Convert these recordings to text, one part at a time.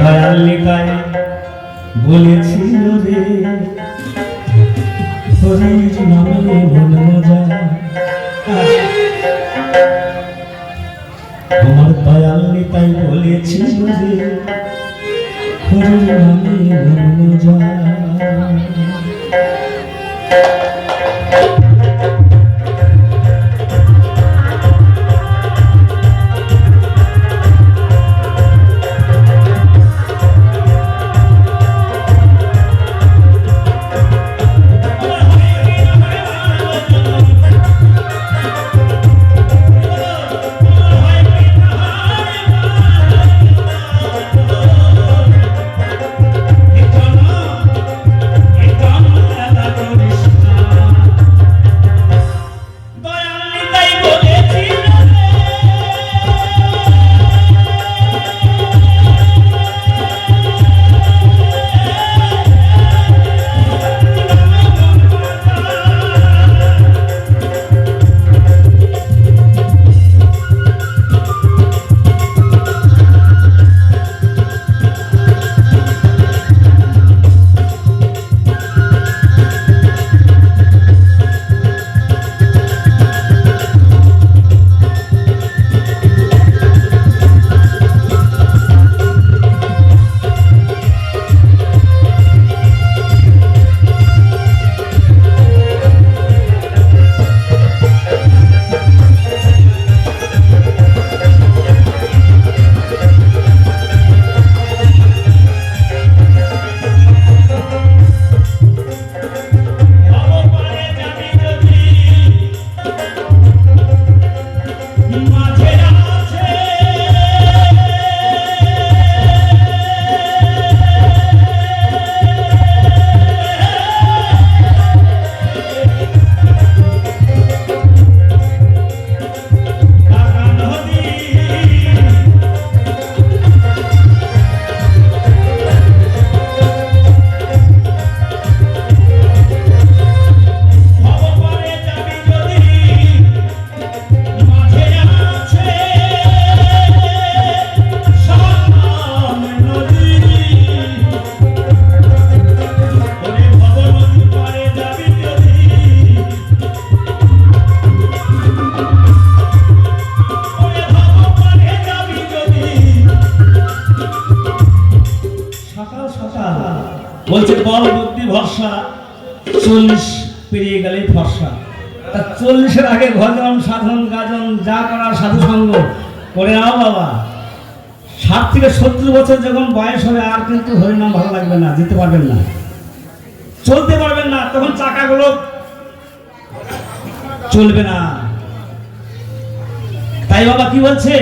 দয়াল নিতাই বলেছিল রে হরির নামে মন মজা আমার দয়াল নিতাই বলেছিল রে হরির নামে মন মজা চল্লিশ পেরিয়ে গেলেই ফর্সা। তা চল্লিশের আগে ভজন, সাধন, গাজন, যা করার সাধু সঙ্গ, করে নাও বাবা। ষাট থেকে সত্তর বছর যখন বয়স হবে, আর কিন্তু হরিনাম ভালো লাগবে না যেতে পারবেন না। চলতে পারবেন না, তখন চাকাগুলো চলবে না। তাই বাবা কি বলছে?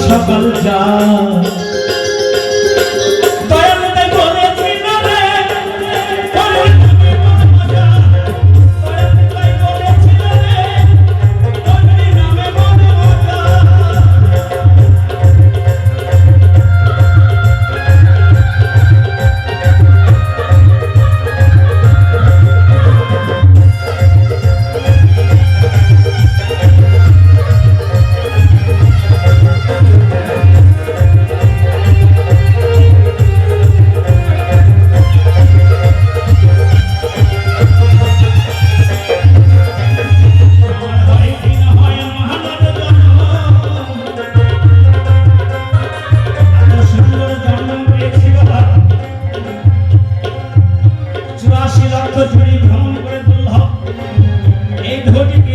সকাল যায়